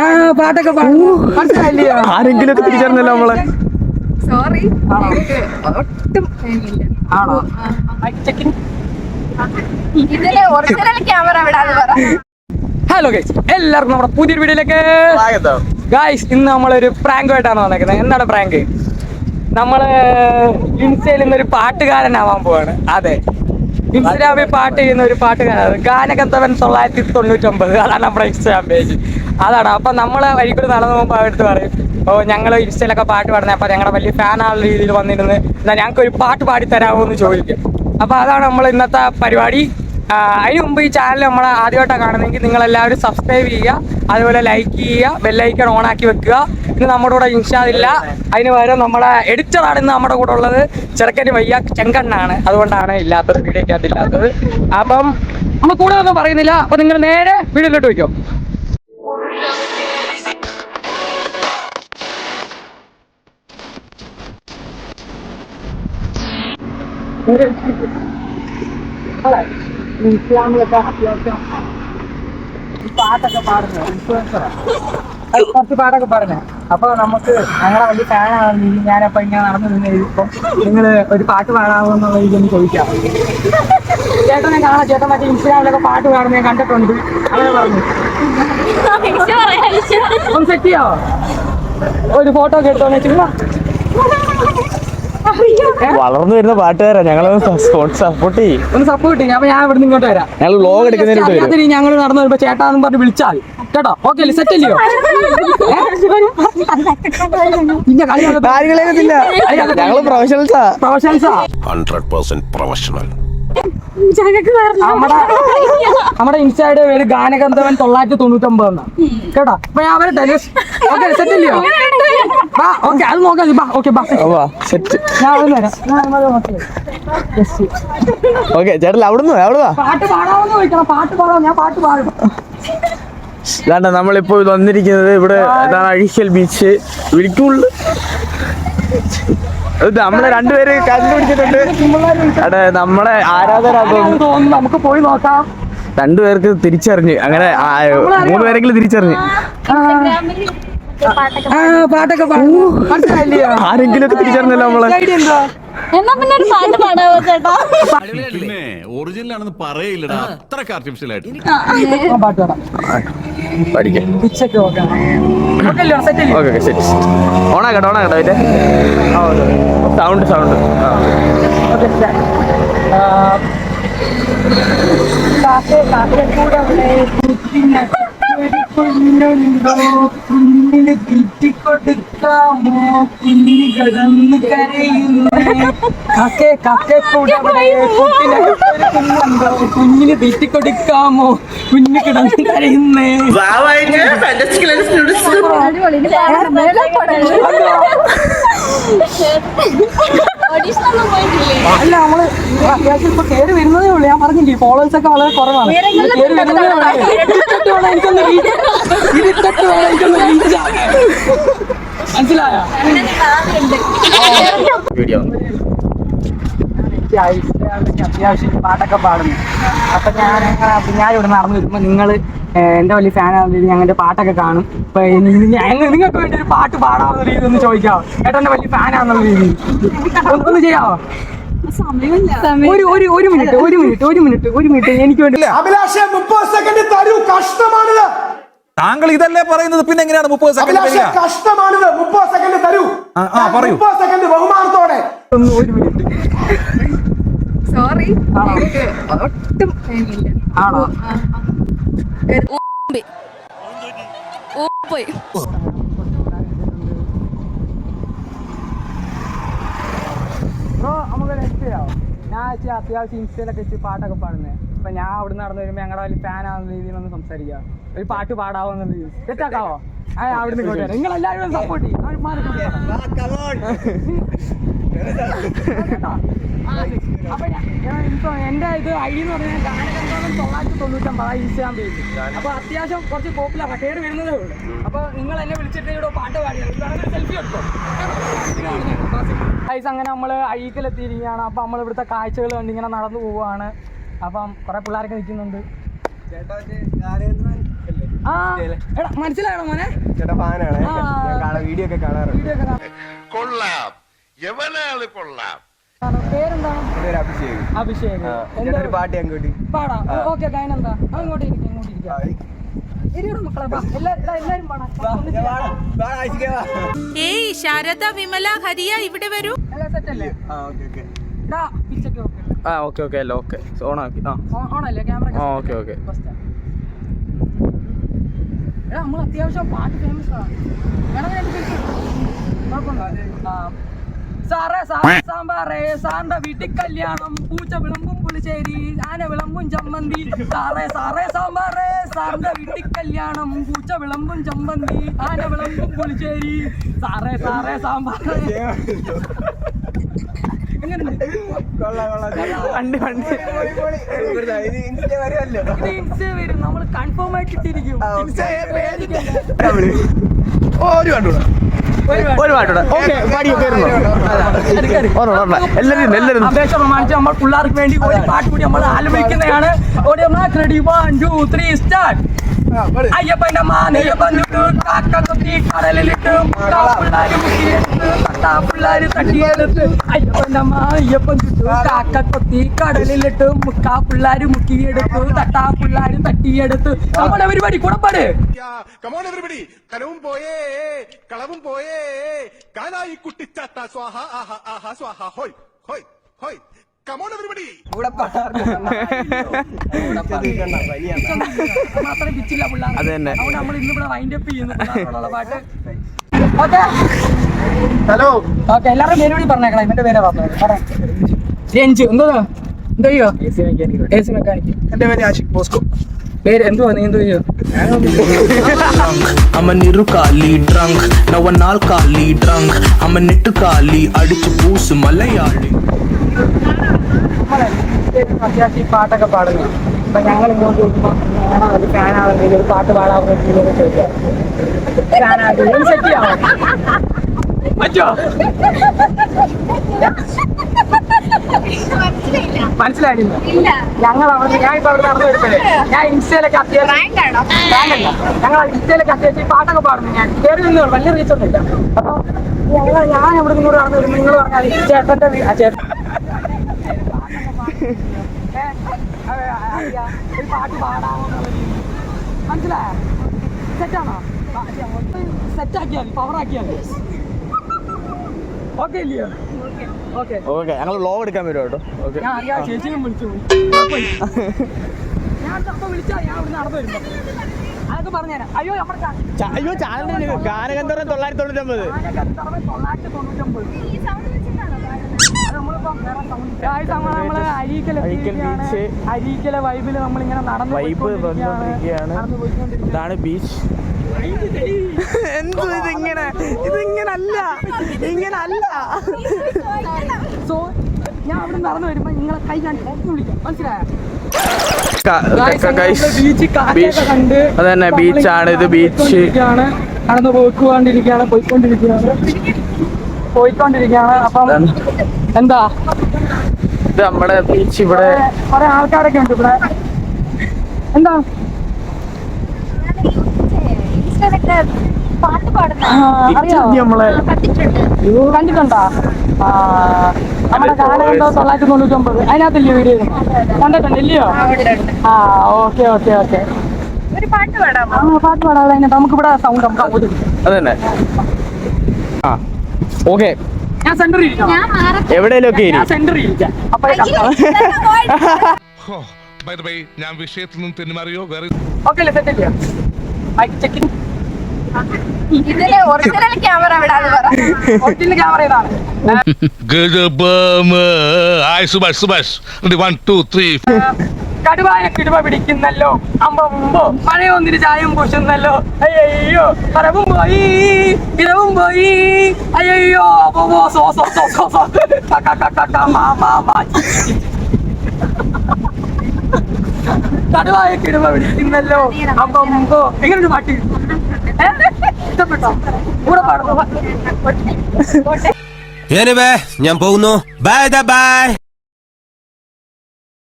ആ പാട്ടൊക്കെ ആരെങ്കിലും ഒക്കെ തിരിച്ചറിഞ്ഞല്ലോ നമ്മളെ സോറി ഒട്ടും ആണോ ഇതിലെ ഒറിജിനൽ ക്യാമറ വിടാതെ പറ ഹലോ ഗൈസ് എല്ലാവർക്കും നമ്മുടെ പുതിയൊരു വീഡിയോയിലേക്ക് ഗൈസ് ഇന്ന് നമ്മളൊരു പ്രാങ്കുമായിട്ടാണ് വന്നേക്കുന്നത്. എന്താണ് പ്രാങ്ക്? നമ്മൾ ഇൻസ്റ്റയിൽ ഇന്നൊരു പാട്ടുകാരനാവാൻ പോവാണ്. അതെ. ഇൻസ്റ്റാഗ്രാമിൽ പാട്ട് ചെയ്യുന്ന ഒരു പാട്ട് ഗാനകത്തവൻ തൊള്ളായിരത്തി തൊണ്ണൂറ്റൊമ്പത്. അതാണ് നമ്മുടെ ഇൻസ്റ്റാഗ്രാം പേജ്. അതാണ്. അപ്പൊ നമ്മളെ വഴിക്കൂടി നടന്നു പോകുമ്പോൾ അവരെടുത്ത് പറയും ഓ ഞങ്ങൾ ഇൻസ്റ്റയിലൊക്കെ പാട്ട് പാടുന്നത് അപ്പൊ ഞങ്ങളുടെ വലിയ ഫാനാണുള്ള രീതിയിൽ വന്നിരുന്ന് എന്നാൽ ഞങ്ങൾക്ക് ഒരു പാട്ട് പാടി തരാമോ എന്ന് ചോദിക്കും. അപ്പൊ അതാണ് നമ്മൾ ഇന്നത്തെ പരിപാടി. അതിന് മുമ്പ് ഈ ചാനൽ നമ്മൾ ആദ്യമായിട്ടാണ് കാണുന്നതെങ്കിൽ നിങ്ങൾ എല്ലാവരും സബ്സ്ക്രൈബ് ചെയ്യുക അതുപോലെ ലൈക്ക് ചെയ്യുക ബെല്ലൈക്കൺ ഓൺ ആക്കി വെക്കുക. ഇന്ന് നമ്മുടെ കൂടെ ഇൻഷാദില്ല അതിന് പകരം നമ്മുടെ എഡിറ്ററാണ് ഇന്ന് നമ്മുടെ കൂടെ ഉള്ളത്. ചെറുക്കന് വയ്യ ചെങ്കണ്ണാണ്. അതുകൊണ്ടാണ് ഇല്ലാത്തത് വീഡിയോ ഇല്ലാത്തത്. അപ്പം നമ്മൾ കൂടെ ഒന്നും പറയുന്നില്ല. അപ്പം നിങ്ങൾ നേരെ വീഡിയോയിലോട്ട് വയ്ക്കും ഇൻസ്റ്റാഗ്രാമിലൊക്കെ അത്യാവശ്യം ഈ പാട്ടൊക്കെ പാടുന്നത് ഇൻഫ്ലുവൻസറാണ് കുറച്ച് പാട്ടൊക്കെ പറഞ്ഞു. അപ്പൊ നമുക്ക് ഞങ്ങളെ വലിയ ഫാനാണ് ഞാനപ്പോ ഇങ്ങനെ നടന്നു നിന്ന് ഇപ്പം നിങ്ങൾ ഒരു പാട്ട് പാടാമോ എന്നുള്ള രീതിയിൽ ചോദിക്കാം. ചേട്ടനെ കാണാം. ചേട്ടൻ മറ്റേ ഇൻസ്റ്റാഗ്രാമിലൊക്കെ പാട്ട് പാടുന്ന ഞാൻ കണ്ടിട്ടുണ്ട്. അങ്ങനെ പറഞ്ഞു. ഒന്ന് സെറ്റ് ചെയ്യാവോ ഒരു ഫോട്ടോ ഒക്കെ എടുത്തോന്ന് ചുമ്മാ വളർന്നു വരുന്ന പാട്ടുകാരാ. ഞങ്ങൾ സപ്പോർട്ട് ചെയ്യും. ഒന്ന് സപ്പോർട്ട് ചെയ്യും. അപ്പൊ ഞാൻ ഇവിടെ ഇങ്ങോട്ട് വരാം. ഞങ്ങൾ വ്ലോഗ് എടുക്കുന്നതിന് ഞങ്ങൾ നടന്നു വരുമ്പോ ചേട്ടാന്ന് പറഞ്ഞ് വിളിച്ചാൽ കേട്ടോ? ഓക്കെ സെറ്റ് അല്ലയോ? ഞങ്ങൾ കളി കാര്യങ്ങളേക്കത്തില്ല ഞങ്ങൾ പ്രൊഫഷണൽസാ പ്രൊഫഷണൽസാ ഹൺഡ്രഡ് പെർസെന്റ് പ്രൊഫഷണൽ നമ്മുടെ ഇൻസ്റ്റയുടെ പേര് ഗാനഗന്ധവൻ തൊള്ളായിരത്തി തൊണ്ണൂറ്റൊമ്പത് എന്നാ. കേട്ടോ? അപ്പൊ ഞാൻ അവരെ ഓക്കെ സെറ്റ് ഇല്ലയോ? ബാ ഓക്കെ അത് നോക്കാം ബാ ഓക്കെ ബാ സെറ്റ് ഞാൻ അവിടെ വരാം. ഓക്കെ ചേട്ടൻ അവിടുന്ന് അവിടുന്ന് പാട്ട് പാടാമെന്ന് ചോദിക്കണം പാട്ട് പാടാം ഞാൻ പാട്ട് പാടും. ഇതാണ്ട നമ്മളിപ്പോ വന്നിരിക്കുന്നത് ഇവിടെ ഇതാണ് അഴീക്കൽ ബീച്ച് വിളിക്കുള്ളു നമ്മളെ രണ്ടുപേര് കണ്ടുപിടിച്ചിട്ടുണ്ട്. നമ്മളെ ആരാധന നമുക്ക് പോയി നോക്കാം. രണ്ടുപേർക്ക് തിരിച്ചറിഞ്ഞ്. അങ്ങനെ മൂന്ന് പേരെങ്കിലും തിരിച്ചറിഞ്ഞ്. ആ. പാട്ടൊക്കെ ആരെങ്കിലും ഒക്കെ തിരിച്ചറിഞ്ഞല്ലോ നമ്മളെ. എന്താ എന്നാ പിന്നെ ഒരു പാട്ട് പാടാവോ ചേട്ടാ? പിന്നെ ഒറിജിനൽ ആണെന്ന് പറയില്ലടാ അത്രയ്ക്ക് ആർട്ടിഫിഷ്യൽ ആയിട്ട്. പഠിക്കാം. ഓക്കെ. ഓക്കെ ശരി ഓണാക്കട്ടെ ഓണാക്കട്ടെ അതിന്റെ സൗണ്ട് സൗണ്ട്. കൂടെ കുഞ്ഞുണ്ടോ തീറ്റിക്കൊടുക്കാമോ കുഞ്ഞിന് കിടന്ന് കരയുന്നേ. കാക്കേ കാക്കേ കൂടെ കുഞ്ഞുണ്ടോ കുഞ്ഞിന് തീറ്റിക്കൊടുക്കാമോ കുഞ്ഞു കിടന്ന് കരയുന്നേ. അല്ല നമ്മൾ അത്യാവശ്യം ഇപ്പൊ കേറി വരുന്നതേ ഉള്ളൂ. ഞാൻ പറഞ്ഞില്ലേ ഫോളോവേഴ്സ് ഒക്കെ വളരെ കുറവാണ്. വരുന്നതേ ഉള്ളൂ. വേണം എനിക്കൊന്ന് വേണം എനിക്കൊന്ന്. മനസ്സിലായോ? വീഡിയോ അത്യാവശ്യം പാട്ടൊക്കെ പാടുന്നു. അപ്പൊ ഞാൻ ഞാൻ ഇവിടെ നടന്നു വരുമ്പോ നിങ്ങൾ എന്റെ വലിയ ഫാനാണെന്ന് ഞങ്ങളുടെ പാട്ടൊക്കെ കാണും. അപ്പൊ നിങ്ങൾക്ക് വേണ്ടി ഒരു പാട്ട് പാടാവുന്ന രീതി ഒന്ന് ചോദിക്കാവോ? ഏട്ടന്റെ വലിയ ഫാനാന്നുള്ള രീതിയിൽ. രീതി ഒന്ന് ചെയ്യാവോ? ഒരു ഒരു ഒരു മിനിറ്റ് ഒരു മിനിറ്റ് ഒരു മിനിറ്റ് ഒരു മിനിറ്റ് എനിക്ക് വേണ്ടി അഭിലാഷേ മുപ്പത് സെക്കൻഡ് തരൂ കഷ്ടമാണിത് താങ്കൾ ഇതല്ലേ പറയുന്നത് പിന്നെ എങ്ങനെയാണ് മുപ്പത് സെക്കൻഡ് കഷ്ടമാണിത് മുപ്പത് സെക്കൻഡ് തരൂ ആ, പറയൂ. മുപ്പത് സെക്കൻഡ് ബഹുമാനത്തോടെ ഒന്ന് ഒരു മിനിറ്റ് സോറി? ഒട്ടും ഫാമില്ല ആണോ പോയി ബ്രോ നമുക്ക് നെക്സ്റ്റ് ചെയ്യാവോ ഞാൻ വെച്ചാൽ അത്യാവശ്യം ഇൻസ്റ്റയിലൊക്കെ വെച്ച് പാട്ടൊക്കെ പാടുന്നത് അപ്പൊ ഞാൻ അവിടെ നടന്നു വരുമ്പോൾ ഞങ്ങളുടെ വലിയ ആവുന്ന രീതിയിൽ ഒന്ന് സംസാരിക്കാം. ഒരു പാട്ട് പാടാവോ എന്നുള്ള സെറ്റാക്കാവോ? ആ അവിടെ നിന്ന് ഇങ്ങോട്ട് വരാം. നിങ്ങൾ എല്ലാവരും സപ്പോർട്ട് ചെയ്യും? അപ്പൊ എന്റെ ഇത് ഐ എന്ന് പറഞ്ഞാൽ ഗാനഗന്ധർവൻ തൊള്ളായിരത്തി തൊണ്ണൂറ്റമ്പത് ഇൻസ്റ്റാഗ്രാം പേജ് അപ്പൊ അത്യാവശ്യം കുറച്ച് പോപ്പുലർ കയറി വരുന്നതേ ഉള്ളൂ അപ്പൊ നിങ്ങൾ എന്നെ വിളിച്ചിട്ട് ഇവിടെ പാട്ട് പാടിയത് സെൽഫി എടുത്തോ ഗൈസ് അങ്ങനെ നമ്മൾ അഴീക്കലെത്തിയിരിക്കുകയാണ് അപ്പോൾ നമ്മൾ ഇവിടുത്തെ കാഴ്ചകൾ കണ്ട് ഇങ്ങനെ നടന്നു പോവുകയാണ് അപ്പം കുറെ പിള്ളേരൊക്കെ നിൽക്കുന്നുണ്ട് മനസ്സിലായോ മോനെ ചേട്ടാ ഫാനാണ് വീഡിയോ ഒക്കെ കാണാറുണ്ട്. കൊള്ളാം എവനാൾ കൊള്ളാം. പേരെന്താ? അഭിഷേക്. അഭിഷേക്. ഒരു പാട്ട് അങ്ങോട്ട് പാടാം? ഓക്കെ അതിനെന്താ എന്താ? അങ്ങോട്ട് ഇരിക്കാം ഇങ്ങോട്ട് ഇരിക്കാം. ഇരിയുടെ മക്കളെ വാ. എല്ലാ- എടാ, എല്ലാരും പാടാം. ഏയ് ശാരദ വിമല ഹരിയ ഇവിടെ വരൂ. എല്ലാം സെറ്റ് അല്ലേ? ആ okay okay. Okay. Okay okay അല്ല? ഓക്കെ ഓണാക്കി ആ okay. എടാ നമ്മൾ അത്യാവശ്യം പാട്ട് ഫേമസ് ആണ്. വേണമെങ്കിൽ സാറേ സാറേ സാമ്പാറേ സാറിന്റെ വീട്ടിൽ കല്യാണം പൂച്ച വിളമ്പും പുളിശ്ശേരി ആന വിളമ്പും ചമ്മന്തി. സാറേ സാറേ സാമ്പാറേ സാറിന്റെ വീട്ടിൽ കല്യാണം പൂച്ച വിളമ്പും ചമ്മന്തി ആന വിളമ്പും പുളിശ്ശേരി. സാറേ സാറേ സാമ്പാറേ. നമ്മൾ കൺഫേം ആയിട്ട് ഇട്ടിരിക്കും. ഒരു ഒരു പാട്ടുണ്ട്. ഓക്കെ എല്ലാവരും എല്ലാവരും അപേക്ഷ പ്രമാണിച്ച് നമ്മൾ പിള്ളേർക്ക് വേണ്ടി ഒരു പാട്ട് കൂടി നമ്മൾ ആലപിക്കുന്നതാണ്. ഒരു വൺ ടു ത്രീ സ്റ്റാർട്ട് അയ്യപ്പന്റെ മാനയ്യപ്പൻ കാക്ക കൊത്തി കടലിലിട്ട് മുക്കാ പിള്ളാര് മുക്കിയെടുത്ത് തട്ടാ പിള്ളാര് തട്ടിയെടുത്ത് അയ്യപ്പന്റെ മായ്യപ്പൻ കാക്ക കൊത്തി കടലിലിട്ട് മുക്കാ പിള്ളാര് മുക്കിയെടുത്ത് തട്ടാ പിള്ളാര് തട്ടിയെടുത്ത് നമ്മുടെ പരിപാടി കൂടപ്പാട് കമോൺ എവരിബഡി കലവും പോയേ കളവും പോയേ കാലായി കുട്ടിച്ചാത്ത സ്വാഹ ആഹ ആഹ സ്വാഹ ഹോയ് ഹോയ് ഹോയ് അത് തന്നെ. ഹലോ. ഓക്കെ എല്ലാവരും പേര് കൂടി പറഞ്ഞേക്കണം. ഇവന്റെ പേരാ പറഞ്ഞത് പറ. രഞ്ജു. എന്തോ? എന്തോ ചെയ്യോ? എ സി മെക്കാനിക് എന്റെ പേര് ആഷിഖ് ബോസ്കോ. പേര് എന്തുവാ? നീ എന്തോ a നിറുകാലി ഡ്രങ്ക് നവ നാൽക്കാലി ഡ്രങ്ക് I'm a നെട്ടുകാലി അടിച്ചു പൂസ് മലയാളി. അത്യാവശ്യം ഈ പാട്ടൊക്കെ പാടുന്നു. അപ്പൊ ഞങ്ങൾ ഇങ്ങോട്ട് ചോദിക്കുമ്പോൾ അത് ഫാനാണെന്നെങ്കിൽ ഒരു പാട്ട് പാടാവുന്ന രീതിയിലൊക്കെ ചോദിക്കാം. ഫാനായിട്ട് സെറ്റ് ചെയ്യാമോ പറ്റോ? മനസ്സിലായില്ല? ഇല്ല. ഞങ്ങൾ അവിടെ ഞാൻ ഇപ്പൊ അവിടെ നടന്നു വരുമ്പോഴേ ഞാൻ ഇൻസ്റ്റയിലൊക്കെ അത്യാവശ്യം. ഞങ്ങൾ ഇൻസ്റ്റയിലൊക്കെ അത്യാവശ്യം പാട്ടൊക്കെ പാടുന്നു ഞാൻ. കയറി നിന്നു വലിയ റീച്ച് ഒന്നുമില്ല. അപ്പൊ ഞങ്ങൾ ഞാൻ ഇവിടെ നിന്നോട് നടന്നു വരുമ്പോൾ നിങ്ങൾ പറഞ്ഞാൽ ചേട്ടന്റെ ചേട്ടൻ. ഒരു പാട്ട് പാടാമോ എന്നുള്ള രീതിയിൽ. മനസ്സിലായോ സെറ്റാണോ സെറ്റാക്കിയാൽ മതി പവറാക്കിയാൽ മതി ഓക്കെ ഇല്ലയോ ഓക്കെ ഓക്കെ ഞങ്ങൾ ലോഗ് എടുക്കാൻ വരും കേട്ടോ ഓക്കെ ഞാൻ അറിയാം ചേച്ചിയും വിളിച്ചു കുഴപ്പമില്ല. ഞാൻ ചിലപ്പോ വിളിച്ചാ ഞാൻ ഇവിടെ നടന്നു വരുമ്പോ അതൊക്കെ പറഞ്ഞുതരാം അയ്യോ അയ്യോ ചാനലിന് ഗാനഗന്ധർവൻ തൊള്ളായിരത്തി തൊണ്ണൂറ്റൊമ്പത് തൊള്ളായിരത്തി തൊണ്ണൂറ്റൊമ്പത്. അരീക്കലെ വൈബിൽ നമ്മളിങ്ങനെ നടന്നു വൈബ് വന്നുകൊണ്ടിരിക്കുകയാണ്. നടന്നു പോയിക്കൊണ്ടിരിക്കുകയാണ്. ഇതാണ് ബീച്ച് എന്തു ഇതിങ്ങനെ? ഇതിങ്ങനല്ല. ഇങ്ങനല്ല. സോ ഞാൻ അവിടെ നടന്നു വരുമ്പോ നിങ്ങളെ കൈ ഓർത്ത് വിളിക്കാം. മനസ്സിലായോ? അത് തന്നെ ബീച്ചാണ് ഇത് ബീച്ച്. നടന്ന് പോയിക്കൊണ്ടിരിക്കുകയാണ് പോയിക്കൊണ്ടിരിക്കുകയാണ്. പോയിക്കൊണ്ടിരിക്കുകയാണ്. അപ്പം എന്താ? ഇത് നമ്മുടെ ബീച്ച് ഇവിടെ. കുറെ ആൾക്കാരൊക്കെ ഉണ്ട് ഇവിടെ. എന്താ? കണ്ടിട്ടുണ്ടോ. ആ, നമ്മുടെ കാലഘട്ടം തൊള്ളായിരത്തി തൊണ്ണൂറ്റൊമ്പത്. അതിനകത്തില്ലേ വീഡിയോ കണ്ടിട്ടുണ്ട് ഇല്ലയോ ആ ഓക്കെ ഓക്കെ ഓക്കെ ഒരു പാട്ട് പാടാമോ? പാട്ട് പാടാതെ സൗണ്ട് നമുക്ക് അങ്ങോട്ട് കിട്ടും. അത് തന്നെ ആ. ഓക്കെ. ഞാൻ സെന്ററിൽ ഞാൻ സെന്ററിൽ ഇരിക്കാം? ഞാൻ വിഷയത്തിൽ നിന്ന് തെന്നുമാറിയോ? വേറെ ഓക്കെ ഇതിലെ ഒറിജിനൽ ക്യാമറ വിടാന്ന് പറ. ഒറിജിനൽ ക്യാമറ ഇതാണ്. Hi Subhash Subhash. One two three കടുവായ കിടുവ പിടിക്കുന്നല്ലോ. അമ്പമ്പോ മഴയൊന്നിന് ചായം പൂശുന്നല്ലോ. അയ്യോ പറവും പോയി ഇരവും പോയി. അയ്യോ സോ സോ സോ സോ സോ. മാ മാ മാ. കടുവായ കിടുവ പിടിക്കുന്നല്ലോ. അമ്പമ്പോ എങ്ങനെയുണ്ട് പാട്ട്? ഇഷ്ടപ്പെട്ടോ? കൂടെ പാടുന്നു ഞാൻ പോകുന്നു. Bye bye